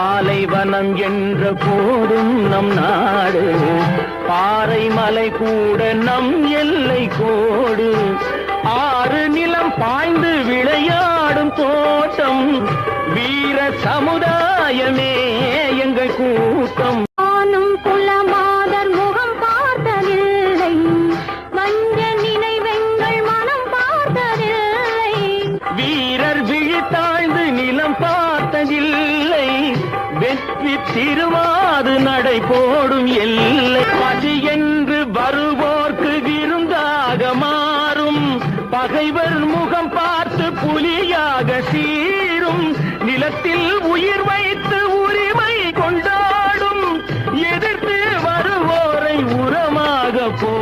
ஆலைவனம் என்ற போதும் நம் நாடு. பாறை மலை கூட நம் எல்லை கோடு. ஆறு நிலம் பாய்ந்து விளையாடும் தோட்டம். வீர சமுதாயமே எங்கள் கூட்டம். ஆனும் குலமாதர் வெற்றி திருவாது நடை போடும் எல்லை பசி என்று வருவோர்க்கு விருந்தாக மாறும். பகைவர் முகம் பார்த்து புலியாக சீரும். நிலத்தில் உயிர் வைத்து உரிமை கொண்டாடும். எதிர்த்து வருவோரை உரமாக போ